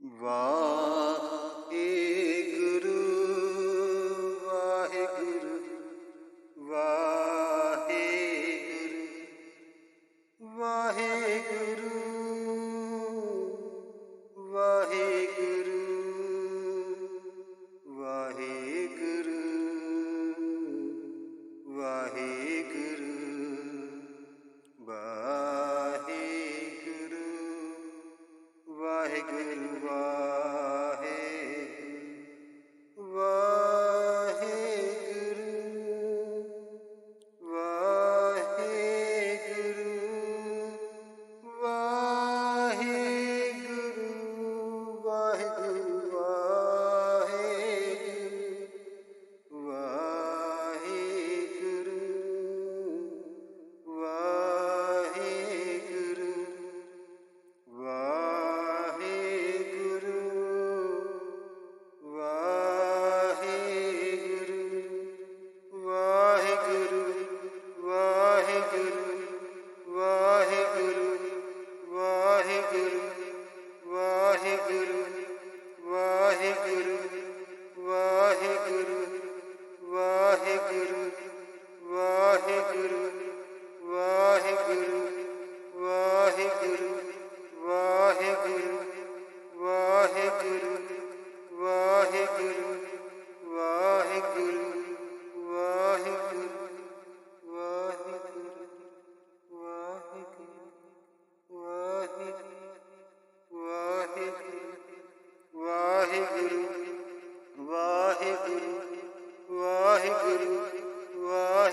哇哦。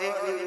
ಹೇಗೆ ಹೇಗೆ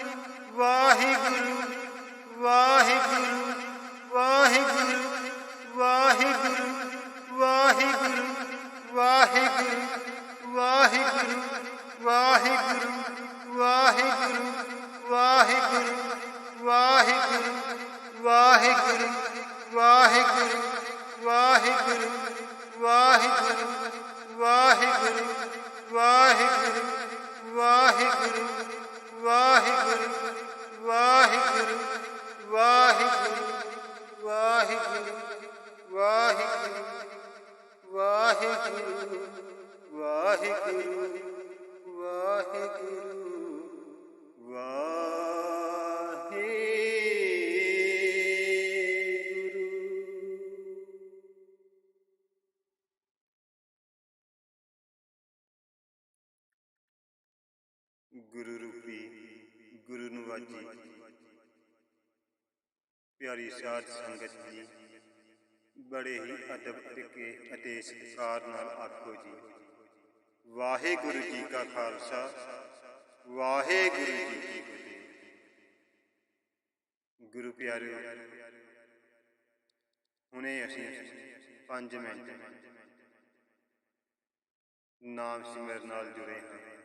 ਗੁਰੂ ਰੂਪੀ, ਗੁਰੂ ਜੀ ਪਿਆਰੀ ਸਾਧ ਸੰਗਤ ਜੀ, ਬੜੇ ਹੀ ਅਦਬ ਤੇ ਅਤੇ ਸਤਿਕਾਰ ਨਾਲ ਆਖੋ ਜੀ। ਵਾਹਿਗੁਰੂ ਜੀ ਕਾ ਖਾਲਸਾ, ਵਾਹਿਗੁਰੂ ਜੀ ਕੀ ਫਤਿਹ। ਗੁਰੂ ਪਿਆਰਿਓ, ਹੁਣੇ ਅਸੀਂ 5 ਮਿੰਟ ਨਾਮ ਸਿਮਰਨ ਨਾਲ ਜੁੜੇ ਹਾਂ।